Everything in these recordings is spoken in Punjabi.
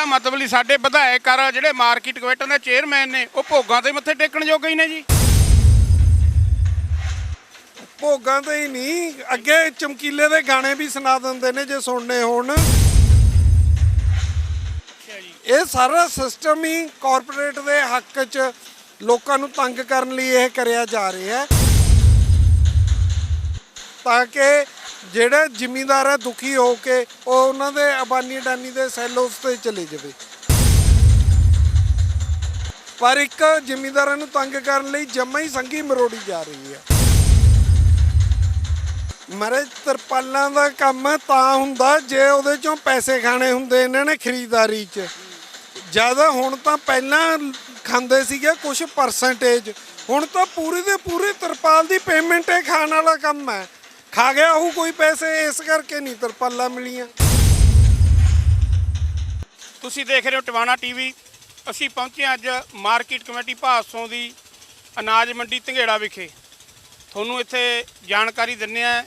ਇਹਦਾ ਮਤਲਬ ਲਈ ਸਾਡੇ ਵਿਧਾਇਕ ਜਿਹੜੇ ਮਾਰਕੀਟ ਕਮੇਟੀ ਦੇ ਚੇਅਰਮੈਨ ਨੇ, ਉਹ ਭੋਗਾਂ ਤੇ ਮੱਥੇ ਟੇਕਣ ਜੋਗੇ ਹੀ ਨੇ ਜੀ। ਭੋਗਾਂ ਤੇ ਹੀ ਨਹੀਂ, ਅੱਗੇ ਚਮਕੀਲੇ ਦੇ ਗਾਣੇ ਵੀ ਸੁਣਾ ਦਿੰਦੇ ਨੇ ਜੇ ਸੁਣਨੇ ਹੋਣ। ਇਹ ਸਾਰਾ ਸਿਸਟਮ ਹੀ ਕਾਰਪੋਰੇਟ ਦੇ ਹੱਕ 'ਚ ਲੋਕਾਂ ਨੂੰ ਤੰਗ ਕਰਨ ਲਈ ਇਹ ਕਰਿਆ ਜਾ ਰਿਹਾ ਹੈ। ਤਾਂ ਕਿ ਜਿਹੜੇ ਜ਼ਿਮੀਂਦਾਰ ਹੈ ਦੁਖੀ ਹੋ ਕੇ ਉਹ ਉਹਨਾਂ ਦੇ ਅਬਾਨੀ ਅਡਾਨੀ ਦੇ ਸੈਲੋਸ ਤੇ ਚਲੇ ਜਾਵੇ। ਪਰ ਇੱਕ ਜ਼ਿਮੀਂਦਾਰਾਂ ਨੂੰ ਤੰਗ ਕਰਨ ਲਈ ਜੰਮਾ ਹੀ ਸੰਗੀ ਮਰੋੜੀ ਜਾ ਰਹੀ ਹੈ। ਮਹਾਰਾਜ ਤਰਪਾਲਾਂ ਦਾ ਕੰਮ ਤਾਂ ਹੁੰਦਾ, ਜੇ ਉਹਦੇ ਚੋਂ ਪੈਸੇ ਖਾਣੇ ਹੁੰਦੇ ਇਹਨਾਂ ਨੇ ਖਰੀਦਦਾਰੀ 'ਚ। ਜ਼ਿਆਦਾ ਹੁਣ ਤਾਂ ਪਹਿਲਾਂ ਖਾਂਦੇ ਸੀਗੇ ਕੁਝ ਪਰਸੈਂਟੇਜ ਹੁਣ ਤਾਂ ਪੂਰੀ ਦੇ ਪੂਰੀ ਤਰਪਾਲ ਦੀ ਪੇਮੈਂਟ ਇਹ ਖਾਣ ਵਾਲਾ ਕੰਮ ਹੈ। ਖਾ ਗਿਆ ਉਹ ਕੋਈ ਪੈਸੇ, ਇਸ ਕਰਕੇ ਨਹੀਂ ਤਰਪਾਲਾਂ ਮਿਲੀਆਂ। ਤੁਸੀਂ ਦੇਖ ਰਹੇ ਹੋ ਟਿਵਾਣਾ ਟੀਵੀ। ਅਸੀਂ ਪਹੁੰਚੇ ਹਾਂ ਅੱਜ ਮਾਰਕੀਟ ਕਮੇਟੀ ਭਾਸੋਂ ਦੀ ਅਨਾਜ ਮੰਡੀ ਧੰਗੇੜਾ ਵਿਖੇ। ਤੁਹਾਨੂੰ ਇੱਥੇ ਜਾਣਕਾਰੀ ਦਿੰਨੇ ਆ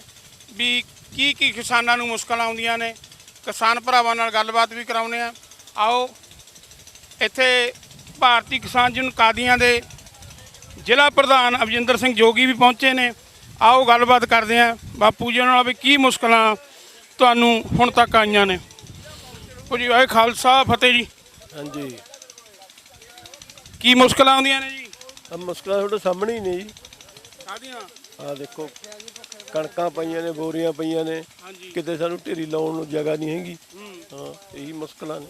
ਵੀ ਕੀ ਕੀ ਕਿਸਾਨਾਂ ਨੂੰ ਮੁਸ਼ਕਲਾਂ ਆਉਂਦੀਆਂ ਨੇ। ਕਿਸਾਨ ਭਰਾਵਾਂ ਨਾਲ ਗੱਲਬਾਤ ਵੀ ਕਰਾਉਨੇ ਆ ਆਓ, ਇੱਥੇ ਭਾਰਤੀ ਕਿਸਾਨ ਯੂਨੀਅਨ ਕਾਦੀਆਂ ਦੇ ਜ਼ਿਲ੍ਹਾ ਪ੍ਰਧਾਨ ਅਵਜਿੰਦਰ ਸਿੰਘ ਜੋਗੀ ਵੀ ਪਹੁੰਚੇ ਨੇ। ਆਓ ਗੱਲਬਾਤ ਕਰਦੇ ਆ ਬਾਪੂ ਜੀ ਨਾਲ ਵੀ ਕੀ ਮੁਸ਼ਕਲਾਂ ਤੁਹਾਨੂੰ ਹੁਣ ਤੱਕ ਆਈਆਂ ਨੇ। ਉਹ ਜੀ ਵਾਹਿ ਖਾਲਸਾ ਫਤਿਹ ਜੀ। ਹਾਂਜੀ। ਕੀ ਮੁਸ਼ਕਲਾਂ ਆਉਂਦੀਆਂ ਨੇ ਜੀ? ਆ ਮੁਸ਼ਕਲਾਂ ਤੁਹਾਡੇ ਸਾਹਮਣੇ ਹੀ ਨੇ ਜੀ। ਕਾਦੀਆਂ ਆ ਦੇਖੋ ਕਣਕਾਂ ਪਈਆਂ ਨੇ ਬੋਰੀਆਂ ਪਈਆਂ ਨੇ। ਕਿਤੇ ਸਾਨੂੰ ਢੇਰੀ ਲਾਉਣ ਨੂੰ ਜਗ੍ਹਾ ਨਹੀਂ ਹੈਗੀ। ਹਾਂ। ਇਹੀ ਮੁਸ਼ਕਲਾਂ ਨੇ।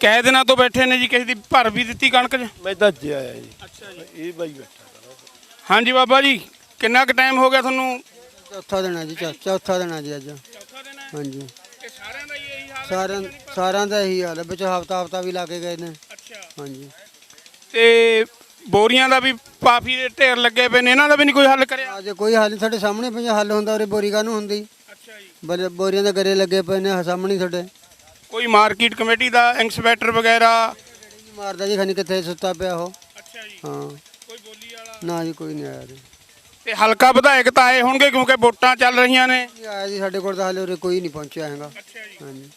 ਕੈ ਦਿਨਾਂ ਤੋਂ ਬੈਠੇ ਨੇ ਜੀ ਕਿਸੇ ਦੀ ਭਰ ਵੀ ਦਿੱਤੀ ਕਣਕ 'ਚ? ਮੈਂ ਤਾਂ ਅੱਜ ਆਇਆ ਜੀ। ਅੱਛਾ ਜੀ। ਇਹ ਬਾਈ ਬੈਠਾ। ਹਾਂਜੀ ਬਾਬਾ ਜੀ ਕਿੰਨਾ ਕੁ ਟਾਈਮ ਹੋ ਗਿਆ ਤੁਹਾਨੂੰ ਚੌਥਾ ਦਿਨ ਹੈ ਜੀ ਚੌ- ਚੌਥਾ ਦਿਨ ਹੈ ਜੀ ਅੱਜ। ਚੌਥਾ ਦਿਨ ਹੈ? ਹਾਂਜੀ। ਸਾਰਿਆਂ ਦਾ ਹੀ ਇਹੀ ਹਾਲ ਹੈ? ਸਾਰਿਆਂ ਸਾਰਿਆਂ ਦਾ ਇਹੀ ਹਾਲ ਹੈ ਵਿੱਚ ਹਫਤਾ ਹਫਤਾ ਵੀ ਲਾ ਕੇ ਗਏ ਨੇ। ਅੱਛਾ। ਹਾਂਜੀ। ਤੇ ਬੋਰੀਆਂ ਦਾ ਵੀ ਕਾਫੀ ਦੇ ਢੇਰ ਲੱਗੇ ਪਏ ਨੇ ਇਹਨਾਂ ਦਾ ਵੀ ਨਹੀਂ ਕੋਈ ਹੱਲ ਕਰਿਆ? ਅੱਜ ਕੋਈ ਹੱਲ ਨਹੀਂ ਸਾਡੇ ਸਾਹਮਣੇ ਪਈਆਂ ਹੱਲ ਹੁੰਦਾ ਉਰੇ ਬੋਰੀ ਕਾਹਨੂੰ ਹੁੰਦੀ। ਅੱਛਾ ਜੀ। ਬਲ- ਬੋਰੀਆਂ ਦੇ ਗਰੇ ਲੱਗੇ ਪਏ ਨੇ ਸਾਹਮਣੇ ਹੀ ਤੁਹਾਡੇ। ਕੋਈ ਮਾਰਕੀਟ ਕਮੇਟੀ ਦਾ ਇੰਸਪੈਕਟਰ ਵਗੈਰਾ? ਮਾਰਦਾ ਜੀ ਖਣੀ ਕਿੱਥੇ ਸੁੱਤਾ ਪਿਆ ਉਹ। ਅੱਛਾ ਜੀ। ਹਾਂ। ਕੋਈ ਬੋਲੀ ਵਾਲਾ? ਨਾ ਜੀ ਕੋਈ ਨਹੀਂ ਆਇਆ ਜੀ। ਤੇ ਹਲਕਾ ਵਿਧਾਇਕ ਤਾਂ ਆਏ ਹੋਣਗੇ ਕਿਉਂਕਿ ਵੋਟਾਂ ਚੱਲ ਰਹੀਆਂ ਨੇ। ਆਇਆ ਜੀ ਸਾਡੇ ਕੋਲ ਤਾਂ ਹਾਲੇ ਉਰੇ ਕੋਈ ਨਹੀਂ ਪਹੁੰਚਿਆ ਹੈਗਾ। ਹਾਂਜੀ।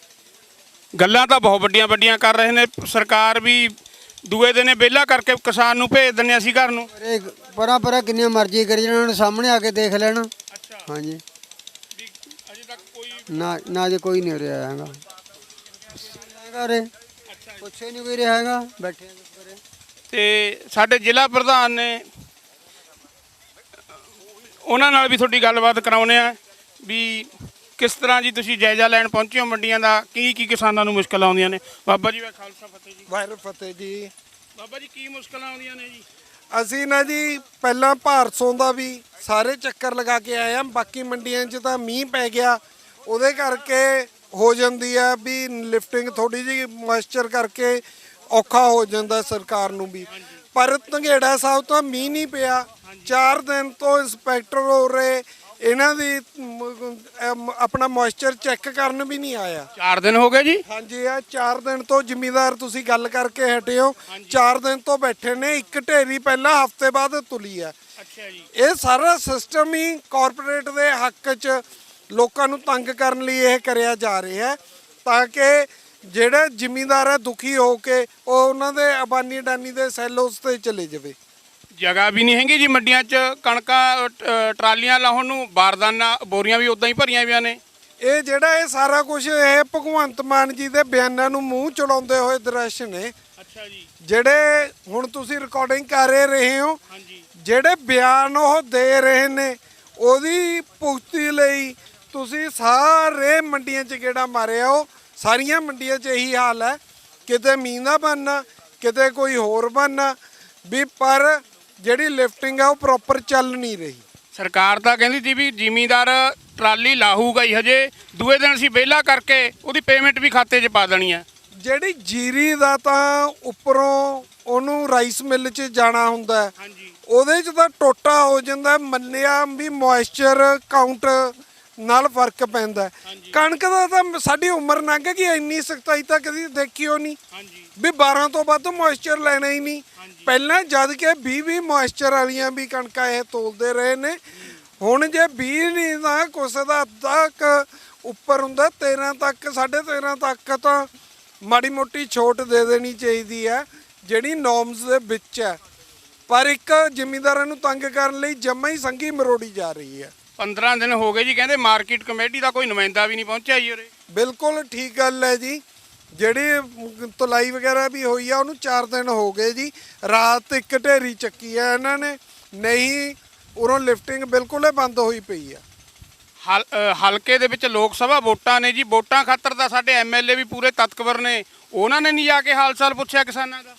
ਗੱਲਾਂ ਤਾਂ ਬਹੁਤ ਵੱਡੀਆਂ ਵੱਡੀਆਂ ਕਰ ਰਹੇ ਨੇ। ਸਰਕਾਰ ਵੀ ਦੂਏ ਦਿਨੇ ਵਿਹਲਾ ਕਰਕੇ ਕਿਸਾਨ ਨੂੰ ਭੇਜ ਦਿੰਨੇ ਅਸੀਂ ਘਰ ਨੂੰ। ਅਰੇ ਪਰਾਂ ਪਰਾਂ ਕਿੰਨੀਆਂ ਮਰਜ਼ੀ ਕਰੀ ਜਾਣ ਉਹਨਾਂ ਨੇ ਸਾਹਮਣੇ ਆ ਕੇ ਦੇਖ ਲੈਣ। ਅੱਛਾ। ਹਾਂਜੀ। ਅਜੇ ਤੱਕ ਕੋਈ ਨਾ ਨਾ ਜੀ ਕੋਈ ਨਹੀਂ ਆਇਆ ਹੈਗਾ। ਹੈਗਾ ਉਰੇ। ਪੁੱਛੇ ਨਹੀਂ ਕੋਈ ਰਿਹਾ ਹੈਗਾ। ਬੈਠੇ ਆ ਤੇ ਸਾਡੇ ਜ਼ਿਲ੍ਹਾ ਪ੍ਰਧਾਨ ਨੇ ਉਹਨਾਂ ਨਾਲ ਵੀ ਤੁਹਾਡੀ ਗੱਲਬਾਤ ਕਰਾਉਨੇ ਆ ਵੀ ਕਿਸ ਤਰ੍ਹਾਂ ਜੀ ਤੁਸੀਂ ਜਾਇਜ਼ਾ ਲੈਣ ਪਹੁੰਚੇ ਹੋ ਮੰਡੀਆਂ ਦਾ? ਕੀ ਕੀ ਕਿਸਾਨਾਂ ਨੂੰ ਮੁਸ਼ਕਲਾਂ ਆਉਂਦੀਆਂ ਨੇ? ਬਾਬਾ ਜੀ ਵਾ ਖਾਲਸਾ ਫਤਿਹ ਜੀ। ਵਾਹਿਰ ਫਤਿਹ ਜੀ। ਬਾਬਾ ਜੀ ਕੀ ਮੁਸ਼ਕਲਾਂ ਆਉਂਦੀਆਂ ਨੇ ਜੀ? ਅਸੀਂ ਨਾ ਜੀ ਪਹਿਲਾਂ ਭਾਰਸੋਂ ਦਾ ਵੀ ਸਾਰੇ ਚੱਕਰ ਲਗਾ ਕੇ ਆਏ ਆ ਬਾਕੀ ਮੰਡੀਆਂ 'ਚ ਤਾਂ ਮੀਂਹ ਪੈ ਗਿਆ। ਉਹਦੇ ਕਰਕੇ ਹੋ ਜਾਂਦੀ ਆ ਵੀ ਲਿਫਟਿੰਗ ਥੋੜੀ ਜਿਹੀ ਮੋਇਸਚਰ ਕਰਕੇ ਔਖਾ ਹੋ ਜਾਂਦਾ ਸਰਕਾਰ ਨੂੰ ਵੀ। ਪਰ ਧੰਗੇੜਾ ਸਾਹਿਬ ਤਾਂ ਮੀਂਹ ਨਹੀਂ ਪਿਆ। 4 ਦਿਨ ਤੋਂ ਇੰਸਪੈਕਟਰ ਹੋ ਰਹੇ ਇਹਨਾਂ ਦੀ ਮ, ਅਮ, ਆਪਣਾ ਮੋਇਸਚਰ ਚੈੱਕ ਕਰਨ ਵੀ ਨਹੀਂ ਆਇਆ। 4 ਦਿਨ ਹੋ ਗਏ ਜੀ? ਹਾਂਜੀ ਆ 4 ਦਿਨ ਤੋਂ ਜ਼ਿਮੀਦਾਰ ਤੁਸੀਂ ਗੱਲ ਕਰਕੇ ਹਟੇ ਹੋ। 4 ਦਿਨ ਤੋਂ ਬੈਠੇ ਨੇ ਇੱਕ ਢੇਰੀ ਪਹਿਲਾਂ ਹਫ਼ਤੇ ਬਾਅਦ ਤੁਲੀ ਆ। ਅੱਛਾ ਜੀ। ਇਹ ਸਾਰਾ ਸਿਸਟਮ ਹੀ ਕਾਰਪੋਰੇਟ ਦੇ ਹੱਕ 'ਚ ਲੋਕਾਂ ਨੂੰ ਤੰਗ ਕਰਨ ਲਈ ਇਹ ਕਰਿਆ ਜਾ ਰਿਹਾ ਹੈ ਤਾਂ ਕਿ ਜਿਹੜੇ ਜ਼ਿਮੀਦਾਰ ਹੈ ਦੁਖੀ ਹੋ ਕੇ ਉਹ ਉਹਨਾਂ ਦੇ ਅਬਾਨੀ ਅਡਾਨੀ ਦੇ ਸੈਲੋਸ ਤੇ ਚਲੇ ਜਾਵੇ। ਜਗ੍ਹਾ ਵੀ ਨਹੀਂ ਹੈਗੀ ਜੀ ਮੰਡੀਆਂ 'ਚ ਕਣਕਾਂ ਅ, ਟਰਾਲੀਆਂ ਲਾਉਣ ਨੂੰ ਬਾਰਦਾਨਾ ਬੋਰੀਆਂ ਵੀ ਉਦਾਂ ਹੀ ਭਰੀਆਂ ਹੋਈਆਂ ਨੇ। ਇਹ ਜਿਹੜਾ ਇਹ ਸਾਰਾ ਕੁਝ ਇਹ ਭਗਵੰਤ ਮਾਨ ਜੀ ਦੇ ਬਿਆਨਾਂ ਨੂੰ ਮੂੰਹ ਚੜਾਉਂਦੇ ਹੋਏ ਦ੍ਰਿਸ਼ ਨੇ। ਅੱਛਾ ਜੀ। ਜਿਹੜੇ ਹੁਣ ਤੁਸੀਂ ਰਿਕਾਰਡਿੰਗ ਕਰ ਰਹੇ ਹੋ ਹਾਂਜੀ। ਜਿਹੜੇ ਬਿਆਨ ਉਹ ਦੇ ਰਹੇ ਨੇ ਉਹਦੀ ਪੁਸ਼ਟੀ ਲਈ ਤੁਸੀਂ ਸਾਰੇ ਮੰਡੀਆਂ 'ਚ ਗੇੜਾ ਮਾਰਿਆ ਹੋ ਸਾਰੀਆਂ ਮੰਡੀਆਂ 'ਚ ਇਹੀ ਹਾਲ ਹੈ। ਕਿਤੇ ਮੀਂਹ ਦਾ ਬਣਨਾ ਕਿਤੇ ਕੋਈ ਹੋਰ ਬਣਨਾ ਵੀ ਪਰ ਜਿਹੜੀ ਲਿਫਟਿੰਗ ਹੈ ਉਹ ਪ੍ਰੋਪਰ ਚੱਲ ਨਹੀਂ ਰਹੀ। ਸਰਕਾਰ ਤਾਂ ਕਹਿੰਦੀ ਸੀ ਵੀ ਜ਼ਿਮੀਂਦਾਰ ਟਰਾਲੀ ਲਾਹੂਗਾ ਹੀ ਹਜੇ ਦੂਏ ਦਿਨ ਅਸੀਂ ਵਿਹਲਾ ਕਰਕੇ ਉਹਦੀ ਪੇਮੈਂਟ ਵੀ ਖਾਤੇ 'ਚ ਪਾ ਦੇਣੀ ਹੈ। ਜਿਹੜੀ ਜੀਰੀ ਦਾ ਤਾਂ ਉੱਪਰੋਂ ਉਹਨੂੰ ਰਾਈਸ ਮਿੱਲ 'ਚ ਜਾਣਾ ਹੁੰਦਾ ਹਾਂਜੀ। ਉਹਦੇ 'ਚ ਤਾਂ ਟੋਟਾ ਹੋ ਜਾਂਦਾ ਮੰਨਿਆ ਵੀ ਮੋਇਸਚਰ ਕਾਊਂਟ ਨਾਲ ਫ਼ਰਕ ਪੈਂਦਾ। ਹੈ। ਕਣਕ ਦਾ ਤਾਂ ਸਾਡੀ ਉਮਰ ਲੰਘ ਗਈ ਇੰਨੀ ਸਖਤਾਈ ਤਾਂ ਕਦੀ ਦੇਖੀ ਹੋ ਨਹੀਂ। ਹਾਂਜੀ। ਵੀ 12 ਤੋਂ ਵੱਧ ਮੋਇਸਚਰ ਲੈਣਾ ਹੀ ਨਹੀਂ। ਪਹਿਲਾਂ ਜਦ ਕਿ 20 20 ਮੋਇਸਚਰ ਵਾਲੀਆਂ ਵੀ ਕਣਕਾਂ ਇਹ ਤੋਲਦੇ ਰਹੇ ਨੇ। ਹੁਣ ਜੇ 20 ਨਹੀਂ ਤਾਂ ਕੁਛ ਦਾ ਅੱਧਾ ਕੁ ਉੱਪਰ ਹੁੰਦਾ 13 ਤੱਕ 13.5 ਤੱਕ ਤਾਂ ਮਾੜੀ ਮੋਟੀ ਛੋਟ ਦੇ ਦੇਣੀ ਚਾਹੀਦੀ ਹੈ ਜਿਹੜੀ ਨੋਰਮਸ ਦੇ ਵਿੱਚ ਹੈ। ਪਰ ਇੱਕ ਜ਼ਿਮੀਂਦਾਰਾਂ ਨੂੰ ਤੰਗ ਕਰਨ ਲਈ ਜੰਮਾ ਹੀ ਸੰਗੀ ਮਰੋੜੀ ਜਾ ਰਹੀ ਹੈ। 15 ਦਿਨ ਹੋ ਗਏ ਜੀ ਕਹਿੰਦੇ ਮਾਰਕੀਟ ਕਮੇਟੀ ਦਾ ਕੋਈ ਨੁਮਾਇੰਦਾ ਵੀ ਨਹੀਂ ਪਹੁੰਚਿਆ ਜੀ ਉਰੇ। ਬਿਲਕੁਲ ਠੀਕ ਗੱਲ ਹੈ ਜੀ। ਜਿਹੜੀ ਤੁਲਾਈ ਵਗੈਰਾ ਵੀ ਹੋਈ ਆ ਉਹਨੂੰ 4 ਦਿਨ ਹੋ ਗਏ ਜੀ। ਰਾਤ ਇੱਕ ਢੇਰੀ ਚੱਕੀ ਆ ਇਹਨਾਂ ਨੇ ਨਹੀਂ ਉਰੋਂ ਲਿਫਟਿੰਗ ਬਿਲਕੁਲ ਹੀ ਬੰਦ ਹੋਈ ਪਈ ਆ। ਹਲਕੇ ਦੇ ਵਿੱਚ ਲੋਕ ਸਭਾ ਵੋਟਾਂ ਨੇ ਜੀ। ਵੋਟਾਂ ਖਾਤਰ ਤਾਂ ਸਾਡੇ ਐਮਐਲਏ ਵੀ ਪੂਰੇ ਤਤਕਬਰ ਨੇ। ਉਹਨਾਂ ਨੇ ਨਹੀਂ ਜਾ ਕੇ ਹਾਲ ਚਾਲ ਪੁੱਛਿਆ ਕਿਸਾਨਾਂ ਦਾ?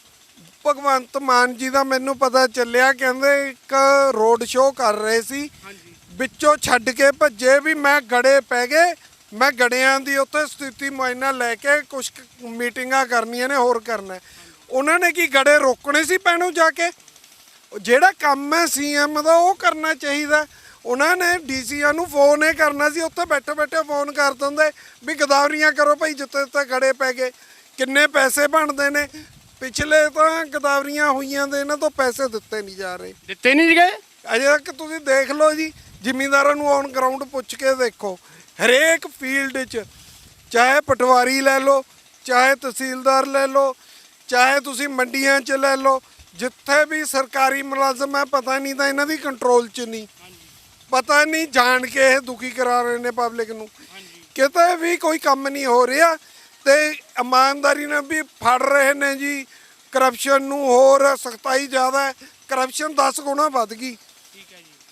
ਭਗਵੰਤ ਮਾਨ ਜੀ ਦਾ ਮੈਨੂੰ ਪਤਾ ਚੱਲਿਆ ਕਹਿੰਦੇ ਇੱਕ ਰੋਡ ਸ਼ੋਅ ਕਰ ਰਹੇ ਸੀ। ਵਿੱਚੋਂ ਛੱਡ ਕੇ ਭੱਜੇ ਵੀ ਮੈਂ ਗੜੇ ਪੈ ਗਏ। ਮੈਂ ਗੜਿਆਂ ਦੀ ਉੱਥੇ ਸਥਿਤੀ ਮੁਆਇਨਾ ਲੈ ਕੇ ਕੁਝ ਮੀਟਿੰਗਾਂ ਕਰਨੀਆਂ ਨੇ ਹੋਰ ਕਰਨਾ। ਉਹਨਾਂ ਨੇ ਕੀ ਗੜੇ ਰੋਕਣੇ ਸੀ ਪੈਣੋਂ ਜਾ ਕੇ? ਜਿਹੜਾ ਕੰਮ ਹੈ ਸੀਐਮ ਦਾ ਉਹ ਕਰਨਾ ਚਾਹੀਦਾ। ਉਹਨਾਂ ਨੇ ਡੀਸੀਆਂ ਨੂੰ ਫੋਨ ਇਹ ਕਰਨਾ ਸੀ ਉੱਥੇ ਬੈਠੇ ਬੈਠੇ ਫੋਨ ਕਰ ਦਿੰਦੇ ਵੀ ਗਦਾਵਰੀਆਂ ਕਰੋ ਭਾਈ ਜਿੱਥੇ ਜਿੱਥੇ ਗੜੇ ਪੈ ਗਏ। ਕਿੰਨੇ ਪੈਸੇ ਬਣਦੇ ਨੇ? ਪਿਛਲੇ ਤਾਂ ਗਦਾਵਰੀਆਂ ਹੋਈਆਂ ਦੇ ਇਹਨਾਂ ਤੋਂ ਪੈਸੇ ਦਿੱਤੇ ਨਹੀਂ ਜਾ ਰਹੇ। ਦਿੱਤੇ ਨਹੀਂ ਗਏ? ਅਜੇ ਤੱਕ ਤੁਸੀਂ ਦੇਖ ਲਓ ਜੀ ਜ਼ਿਮੀਂਦਾਰਾਂ ਨੂੰ ਔਨ ਗਰਾਊਂਡ ਪੁੱਛ ਕੇ ਦੇਖੋ। ਹਰੇਕ ਫੀਲਡ 'ਚ ਚਾਹੇ ਪਟਵਾਰੀ ਲੈ ਲਓ ਚਾਹੇ ਤਹਿਸੀਲਦਾਰ ਲੈ ਲਓ ਚਾਹੇ ਤੁਸੀਂ ਮੰਡੀਆਂ 'ਚ ਲੈ ਲਓ ਜਿੱਥੇ ਵੀ ਸਰਕਾਰੀ ਮੁਲਾਜ਼ਮ ਹੈ ਪਤਾ ਨਹੀਂ ਤਾਂ ਇਹਨਾਂ ਦੀ ਕੰਟਰੋਲ 'ਚ ਨਹੀਂ। ਪਤਾ ਨਹੀਂ ਜਾਣ ਕੇ ਇਹ ਦੁਖੀ ਕਰਾ ਰਹੇ ਨੇ ਪਬਲਿਕ ਨੂੰ। ਕਿਤੇ ਵੀ ਕੋਈ ਕੰਮ ਨਹੀਂ ਹੋ ਰਿਹਾ ਤੇ ਇਮਾਨਦਾਰੀ ਨਾਲ ਵੀ ਫੜ ਰਹੇ ਨੇ ਜੀ। ਕਰਪਸ਼ਨ ਨੂੰ ਹੋਰ ਸਖਤਾਈ ਜ਼ਿਆਦਾ ਹੈ। ਕਰਪਸ਼ਨ 10 ਗੁਣਾ ਵੱਧ ਗਈ।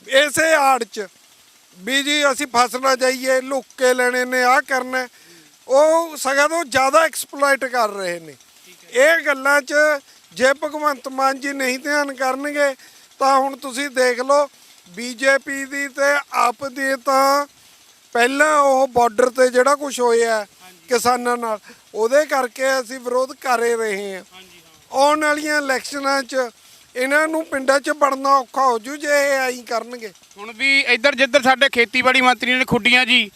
ਇਸੇ ਆੜ ਚ। ਵੀ ਜੀ ਅਸੀਂ ਫਸ ਨਾ ਜਾਈਏ ਲੁੱਕ ਕੇ ਲੈਣੇ ਨੇ ਆ ਕਰਨਾ। ਉਹ ਸਗੋਂ ਤੋਂ ਜ਼ਿਆਦਾ ਐਕਸਪਲੋਇਟ ਕਰ ਰਹੇ ਨੇ। ਇਹ ਗੱਲਾਂ 'ਚ ਜੇ ਭਗਵੰਤ ਮਾਨ ਜੀ ਨਹੀਂ ਧਿਆਨ ਕਰਨਗੇ ਤਾਂ ਹੁਣ ਤੁਸੀਂ ਦੇਖ ਲਓ ਬੀਜੇਪੀ ਦੀ ਤੇ ਆਪ ਦੀ ਤਾਂ ਪਹਿਲਾਂ ਉਹ ਬਾਰਡਰ ਤੇ ਜਿਹੜਾ ਕੁਝ ਹੋਇਆ ਕਿਸਾਨਾਂ ਨਾਲ ਉਹਦੇ ਕਰਕੇ ਅਸੀਂ ਵਿਰੋਧ ਕਰ ਰਹੇ ਹਾਂ। ਆਉਣ ਵਾਲੀਆਂ ਇਲੈਕਸ਼ਨਾਂ 'ਚ ਇਹਨਾਂ ਨੂੰ ਪਿੰਡਾਂ 'ਚ ਵੜਨਾ ਔਖਾ ਹੋ ਜੂ ਜੇ ਇਹ ਆਈ ਕਰਨਗੇ। ਹੁਣ ਵੀ ਇੱਧਰ ਜਿੱਧਰ ਸਾਡੇ ਖੇਤੀਬਾੜੀ ਮੰਤਰੀ ਨੇ ਖੁੱਡੀਆਂ ਜੀ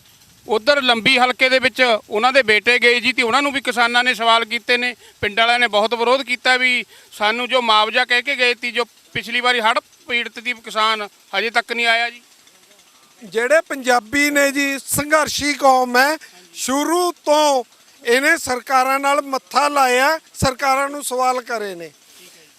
ਉਧਰ ਲੰਬੀ ਹਲਕੇ ਦੇ ਵਿੱਚ ਉਹਨਾਂ ਦੇ ਬੇਟੇ ਗਏ ਜੀ ਤੇ ਉਹਨਾਂ ਨੂੰ ਵੀ ਕਿਸਾਨਾਂ ਨੇ ਸਵਾਲ ਕੀਤੇ ਨੇ ਪਿੰਡ ਵਾਲਿਆਂ ਨੇ ਬਹੁਤ ਵਿਰੋਧ ਕੀਤਾ ਵੀ ਸਾਨੂੰ ਜੋ ਮੁਆਵਜ਼ਾ ਕਹਿ ਕੇ ਗਏ ਤੀ ਜੋ ਪਿਛਲੀ ਵਾਰੀ ਹੜ੍ਹ ਪੀੜਤ ਦੀ ਕਿਸਾਨ ਹਜੇ ਤੱਕ ਨਹੀਂ ਆਇਆ ਜੀ। ਜਿਹੜੇ ਪੰਜਾਬੀ ਨੇ ਜੀ ਸੰਘਰਸ਼ੀ ਕੌਮ ਹੈ ਸ਼ੁਰੂ ਤੋਂ ਇਹਨੇ ਸਰਕਾਰਾਂ ਨਾਲ ਮੱਥਾ ਲਾਇਆ ਸਰਕਾਰਾਂ ਨੂੰ ਸਵਾਲ ਕਰੇ ਨੇ।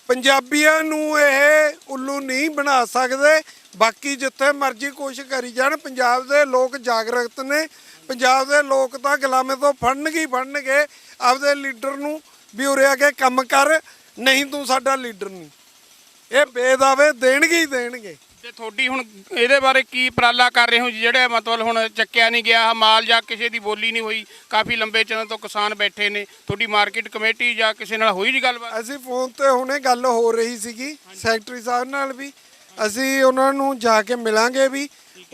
ਪੰਜਾਬੀਆਂ ਨੂੰ ਇਹ ਉੱਲੂ ਨਹੀਂ ਬਣਾ ਸਕਦੇ। ਬਾਕੀ ਜਿੱਥੇ ਮਰਜ਼ੀ ਕੋਸ਼ਿਸ਼ ਕਰੀ ਜਾਣ, ਪੰਜਾਬ ਦੇ ਲੋਕ ਜਾਗਰੂਕ ਨੇ। ਪੰਜਾਬ ਦੇ ਲੋਕ ਤਾਂ ਗੁਲਾਮੇ ਤੋਂ ਫੜਨਗੇ ਹੀ ਫੜਨਗੇ। ਆਪਦੇ ਲੀਡਰ ਨੂੰ ਵੀ ਉਰੇ ਆ ਕੇ ਕੰਮ ਕਰ, ਨਹੀਂ ਤੂੰ ਸਾਡਾ ਲੀਡਰ ਨਹੀਂ। ਇਹ ਬੇਦਾਵੇ ਦੇਣਗੇ ਹੀ ਦੇਣਗੇ। ਤੇ ਤੁਹਾਡੀ ਹੁਣ ਇਹਦੇ ਬਾਰੇ ਕੀ ਉਪਰਾਲਾ ਕਰ ਰਹੇ ਹੋ? ਜੀ ਜਿਹੜੇ ਮਤਲਬ ਹੁਣ ਚੱਕਿਆ ਨਹੀਂ ਗਿਆ ਮਾਲ ਜਾਂ ਕਿਸੇ ਦੀ ਬੋਲੀ ਨਹੀਂ ਹੋਈ, ਕਾਫੀ ਲੰਬੇ ਚਿਰ ਤੋਂ ਕਿਸਾਨ ਬੈਠੇ ਨੇ। ਤੁਹਾਡੀ ਮਾਰਕੀਟ ਕਮੇਟੀ ਜਾਂ ਕਿਸੇ ਨਾਲ ਹੋਈ ਜੀ ਗੱਲਬਾਤ? ਅਸੀਂ ਫੋਨ ਤੇ ਹੁਣੇ ਗੱਲ ਹੋ ਰਹੀ ਸੀਗੀ, ਸੈਕਟਰੀ ਸਾਹਿਬ ਨਾਲ ਵੀ। ਅਸੀਂ ਉਹਨਾਂ ਨੂੰ ਜਾ ਕੇ ਮਿਲਾਂਗੇ ਵੀ।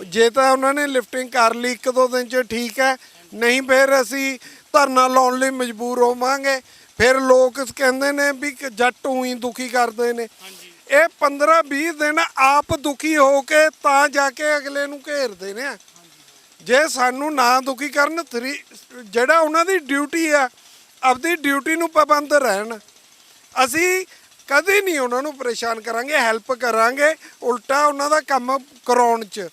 ਜੇ ਤਾਂ ਉਹਨਾਂ ਨੇ ਲਿਫਟਿੰਗ ਕਰ ਲਈ, ਇੱਕ ਦੋ ਦਿਨ ਚ ਠੀਕ ਹੈ। ਨਹੀਂ ਫਿਰ ਅਸੀਂ ਧਰਨਾ ਲਾਉਣ ਲਈ ਮਜਬੂਰ ਹੋਵਾਂਗੇ। ਫਿਰ ਲੋਕ ਕਹਿੰਦੇ ਨੇ ਵੀ ਜੱਟ ਉਹੀ ਦੁਖੀ ਕਰਦੇ ਨੇ। ਇਹ 15 20 ਦਿਨ ਆਪ ਦੁਖੀ ਹੋ ਕੇ ਤਾਂ ਜਾ ਕੇ ਅਗਲੇ ਨੂੰ ਘੇਰਦੇ ਨੇ। ਜੇ ਸਾਨੂੰ ਨਾ ਦੁਖੀ ਕਰਨ ਥਰੀ ਜਿਹੜਾ ਉਹਨਾਂ ਦੀ ਡਿਊਟੀ ਆ, ਆਪਦੀ ਡਿਊਟੀ ਨੂੰ ਪਾਬੰਦ ਰਹਿਣ। ਅਸੀਂ ਕਦੇ ਨਹੀਂ ਉਹਨਾਂ ਨੂੰ ਪਰੇਸ਼ਾਨ ਕਰਾਂਗੇ, ਹੈਲਪ ਕਰਾਂਗੇ ਉਲਟਾ ਉਹਨਾਂ ਦਾ ਕੰਮ ਕਰਾਉਣ ਚ।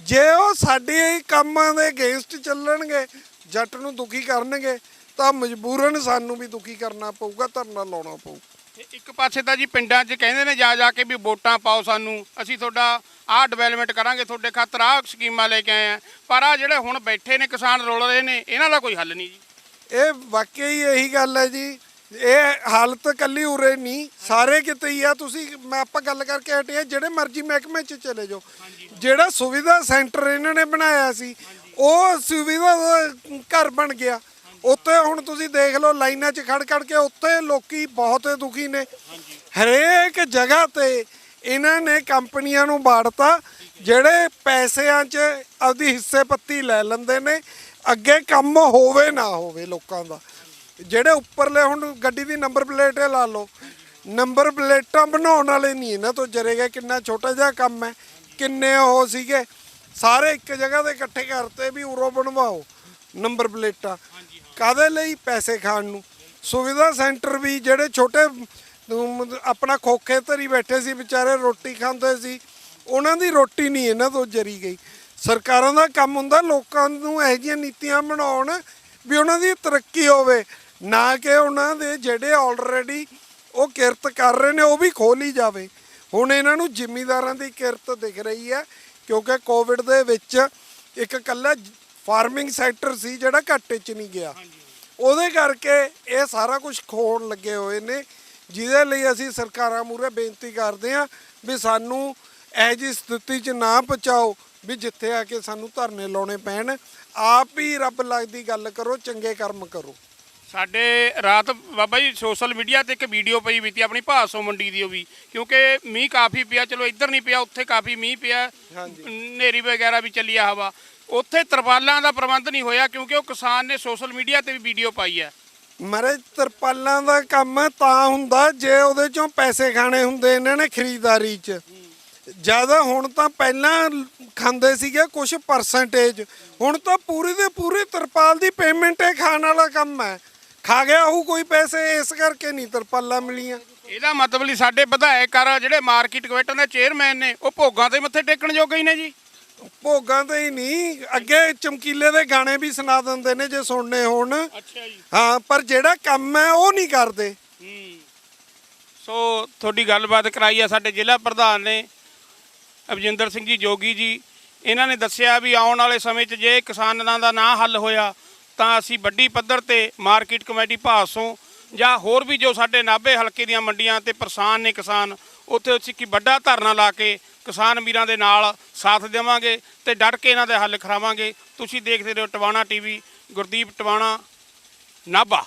ਜੇ ਉਹ ਸਾਡੇ ਕੰਮਾਂ ਦੇ ਅਗੇਂਸਟ ਚੱਲਣਗੇ, ਜੱਟ ਨੂੰ ਦੁਖੀ ਕਰਨਗੇ, ਤਾਂ ਮਜਬੂਰਨ ਸਾਨੂੰ ਵੀ ਦੁਖੀ ਕਰਨਾ ਪਊਗਾ, ਧਰਨਾ ਲਾਉਣਾ ਪਊ। ਇੱਕ ਪਾਸੇ ਤਾਂ ਜੀ ਪਿੰਡਾਂ 'ਚ ਕਹਿੰਦੇ ਨੇ ਜਾ ਜਾ ਕੇ ਵੀ ਵੋਟਾਂ ਪਾਓ ਸਾਨੂੰ। ਅਸੀਂ ਤੁਹਾਡਾ ਆਹ ਡਿਵੈਲਪਮੈਂਟ ਕਰਾਂਗੇ ਤੁਹਾਡੇ ਖਾਤਰ ਆਹ ਸਕੀਮਾਂ ਲੈ ਕੇ ਆਏ ਆ। ਪਰ ਆ ਜਿਹੜੇ ਹੁਣ ਬੈਠੇ ਨੇ ਕਿਸਾਨ ਰੋਲ ਰਹੇ ਨੇ ਇਹਨਾਂ ਦਾ ਕੋਈ ਹੱਲ ਨਹੀਂ ਜੀ। ਇਹ ਵਾਕਈ ਇਹੀ ਗੱਲ ਹੈ ਜੀ। ਇਹ ਹਾਲਤ ਕੱਲੀ ਉਰੇ ਨਹੀਂ ਸਾਰੇ ਕਿਤੇ ਹੀ ਆ। ਤੁਸੀਂ ਮੈਂ ਆਪਾਂ ਗੱਲ ਕਰਕੇ ਹਟੇ ਆ ਜਿਹੜੇ ਮਰਜ਼ੀ ਮਹਿਕਮੇ 'ਚ ਚਲੇ ਜਾਓ। ਜਿਹੜਾ ਸੁਵਿਧਾ ਸੈਂਟਰ ਇਹਨਾਂ ਨੇ ਬਣਾਇਆ ਸੀ ਉਹ ਸੁਵਿਧਾ ਘਰ ਬਣ ਗਿਆ। ਉੱਥੇ ਹੁਣ ਤੁਸੀਂ ਦੇਖ ਲਓ ਲਾਈਨਾਂ 'ਚ ਖੜ ਖੜ ਕੇ ਉੱਥੇ ਲੋਕੀ ਬਹੁਤ ਦੁਖੀ ਨੇ। ਹਰੇਕ ਜਗ੍ਹਾ ਤੇ ਇਹਨਾਂ ਨੇ ਕੰਪਨੀਆਂ ਨੂੰ ਬਾੜਤਾ ਜਿਹੜੇ ਪੈਸਿਆਂ 'ਚ ਆਪਦੀ ਹਿੱਸੇ ਪੱਤੀ ਲੈ ਲੈਂਦੇ ਨੇ ਅੱਗੇ ਕੰਮ ਹੋਵੇ ਨਾ ਹੋਵੇ ਲੋਕਾਂ ਦਾ। ਜਿਹੜੇ ਉੱਪਰਲੇ ਹੁਣ ਗੱਡੀ ਦੀ ਨੰਬਰ ਪਲੇਟ ਲਾ ਲਓ ਨੰਬਰ ਪਲੇਟਾਂ ਬਣਾਉਣ ਵਾਲੇ ਨਹੀਂ ਇਹਨਾਂ ਤੋਂ ਜਰੇਗਾ ਕਿੰਨਾ ਛੋਟਾ ਜਿਹਾ ਕੰਮ ਹੈ ਕਿੰਨੇ ਉਹ ਸੀਗੇ। ਸਾਰੇ ਇੱਕ ਜਗ੍ਹਾ ਤੇ ਇਕੱਠੇ ਕਰਤੇ ਵੀ ਉਰੋਂ ਬਣਵਾਓ ਨੰਬਰ ਪਲੇਟਾਂ। ਕਾਦੇ ਲਈ ਪੈਸੇ ਖਾਣ ਨੂੰ? ਸੁਵਿਧਾ ਸੈਂਟਰ ਵੀ ਜਿਹੜੇ ਛੋਟੇ ਆਪਣਾ ਖੋਖੇ ਧਰੀ ਬੈਠੇ ਸੀ, ਵਿਚਾਰੇ ਰੋਟੀ ਖਾਂਦੇ ਸੀ, ਉਹਨਾਂ ਦੀ ਰੋਟੀ ਨਹੀਂ ਇਹਨਾਂ ਤੋਂ ਜਰੀ ਗਈ। ਸਰਕਾਰਾਂ ਦਾ ਕੰਮ ਹੁੰਦਾ, ਲੋਕਾਂ ਨੂੰ ਇਹੋ ਜਿਹੀਆਂ ਨੀਤੀਆਂ ਬਣਾਉਣ ਵੀ ਉਹਨਾਂ ਦੀ ਤਰੱਕੀ ਹੋਵੇ, ਨਾ ਕਿ ਉਹਨਾਂ ਦੇ ਜਿਹੜੇ ਆਲਰੇਡੀ ਉਹ ਕਿਰਤ ਕਰ ਰਹੇ ਨੇ, ਉਹ ਵੀ ਖੋਲੀ ਜਾਵੇ। ਹੁਣ ਇਹਨਾਂ ਨੂੰ ਜ਼ਿਮੀਦਾਰਾਂ ਦੀ ਕਿਰਤ ਦਿਖ ਰਹੀ ਹੈ, ਕਿਉਂਕਿ ਕੋਵਿਡ ਦੇ ਵਿੱਚ ਇੱਕ ਕੱਲਾ ਫਾਰਮਿੰਗ ਸੈਕਟਰ ਸੀ ਜਿਹੜਾ ਘਾਟੇ 'ਚ ਨਹੀਂ ਗਿਆ। ਉਹਦੇ ਕਰਕੇ ਇਹ ਸਾਰਾ ਕੁਝ ਖੋਣ ਲੱਗੇ ਹੋਏ ਨੇ ਜਿਹਦੇ ਲਈ ਅਸੀਂ ਸਰਕਾਰਾਂ ਮੂਹਰੇ ਬੇਨਤੀ ਕਰਦੇ ਹਾਂ ਵੀ ਸਾਨੂੰ ਇਹ ਜੀ ਸਥਿਤੀ 'ਚ ਨਾ ਪਹੁੰਚਾਓ ਵੀ ਜਿੱਥੇ ਆ ਕੇ ਸਾਨੂੰ ਧਰਨੇ ਲਾਉਣੇ ਪੈਣ। ਆਪ ਹੀ ਰੱਬ ਲੱਗਦੀ ਗੱਲ ਕਰੋ ਚੰਗੇ ਕਰਮ ਕਰੋ। ਸਾਡੇ ਰਾਤ ਬਾਬਾ ਜੀ ਸੋਸ਼ਲ ਮੀਡੀਆ ਤੇ ਇੱਕ ਵੀਡੀਓ ਪਈ ਵੀ ਤੀ ਆਪਣੀ ਭਾਸੋ ਮੰਡੀ ਦੀ ਉਹ ਵੀ ਕਿਉਂਕਿ ਮੀਂਹ ਕਾਫੀ ਪਿਆ ਚਲੋ ਇੱਧਰ ਨਹੀਂ ਪਿਆ ਉੱਥੇ ਕਾਫੀ ਮੀਂਹ ਪਿਆ ਨੇਰੀ ਵਗੈਰਾ ਵੀ ਚੱਲੀ ਆ ਹਵਾ। ਉੱਥੇ ਤਰਪਾਲਾਂ ਦਾ ਪ੍ਰਬੰਧ ਨਹੀਂ ਹੋਇਆ ਕਿਉਂਕਿ ਉਹ ਕਿਸਾਨ ਨੇ ਸੋਸ਼ਲ ਮੀਡੀਆ ਤੇ ਵੀ ਵੀਡੀਓ ਪਾਈ ਹੈ ਮਰੇ ਤਰਪਾਲਾਂ ਦਾ ਕੰਮ ਤਾਂ ਹੁੰਦਾ ਜੇ ਉਹਦੇ ਚੋਂ ਪੈਸੇ ਖਾਣੇ ਹੁੰਦੇ ਇਹਨਾਂ ਨੇ ਖਰੀਦਦਾਰੀ 'ਚ। ਜਦ ਹੁਣ ਤਾਂ ਪਹਿਲਾਂ ਖਾਂਦੇ ਸੀਗੇ ਕੁਝ ਪਰਸੈਂਟੇਜ ਹੁਣ ਤਾਂ ਪੂਰੀ ਦੇ ਪੂਰੀ ਤਰਪਾਲ ਦੀ ਪੇਮੈਂਟ ਇਹ ਖਾਣ ਵਾਲਾ ਕੰਮ ਹੈ। ਖਾ ਗਿਆ ਉਹ ਕੋਈ ਪੈਸੇ ਇਸ ਕਰਕੇ ਨਹੀਂ ਤਰਪਾਲਾਂ ਮਿਲੀਆਂ। ਇਹਦਾ ਮਤਲਬ ਲਈ ਸਾਡੇ ਵਿਧਾਇਕ ਕਰ ਜਿਹੜੇ ਮਾਰਕੀਟ ਕਮੇਟੀ ਦੇ ਚੇਅਰਮੈਨ ਨੇ ਉਹ ਭੋਗਾਂ ਤੇ ਮੱਥੇ ਟੇਕਣ ਜੋਗੇ ਹੀ ਨੇ ਜੀ। ਭੋਗਾਂ ਤੇ ਹੀ ਨਹੀਂ ਅੱਗੇ ਚਮਕੀਲੇ ਦੇ ਗਾਣੇ ਵੀ ਸੁਣਾ ਦਿੰਦੇ ਨੇ ਜੇ ਸੁਣਨੇ ਹੋਣ। ਅੱਛਾ ਜੀ। ਹਾਂ ਪਰ ਜਿਹੜਾ ਕੰਮ ਹੈ ਉਹ ਨਹੀਂ ਕਰਦੇ। ਸੋ ਤੁਹਾਡੀ ਗੱਲਬਾਤ ਕਰਾਈ ਆ ਸਾਡੇ ਜ਼ਿਲ੍ਹਾ ਪ੍ਰਧਾਨ ਨੇ ਅਵਜਿੰਦਰ ਸਿੰਘ ਜੀ ਜੋਗੀ ਜੀ। ਇਹਨਾਂ ਨੇ ਦੱਸਿਆ ਵੀ ਆਉਣ ਵਾਲੇ ਸਮੇਂ 'ਚ ਜੇ ਕਿਸਾਨਾਂ ਦਾ ਨਾ ਹੱਲ ਹੋਇਆ ਤਾਂ ਅਸੀਂ ਵੱਡੀ ਪੱਧਰ ਤੇ ਮਾਰਕੀਟ ਕਮੇਟੀ ਭਾਸੋਂ ਜਾਂ ਹੋਰ ਵੀ ਜੋ ਸਾਡੇ ਨਾਭੇ ਹਲਕੇ ਦੀਆਂ ਮੰਡੀਆਂ ਤੇ ਪਰੇਸ਼ਾਨ ਨੇ ਕਿਸਾਨ, ਉੱਥੇ ਅਸੀਂ ਕੀ ਵੱਡਾ ਧਰਨਾ ਲਾ ਕੇ ਕਿਸਾਨ ਵੀਰਾਂ ਦੇ ਨਾਲ ਸਾਥ ਦੇਵਾਂਗੇ ਤੇ ਡਟ ਕੇ ਇਹਨਾਂ ਦੇ ਹੱਲ ਕਰਾਵਾਂਗੇ ਤੁਸੀਂ ਦੇਖਦੇ ਰਹੋ ਟਵਾਣਾ ਟੀਵੀ, ਗੁਰਦੀਪ ਟਵਾਣਾ, ਨਾਭਾ।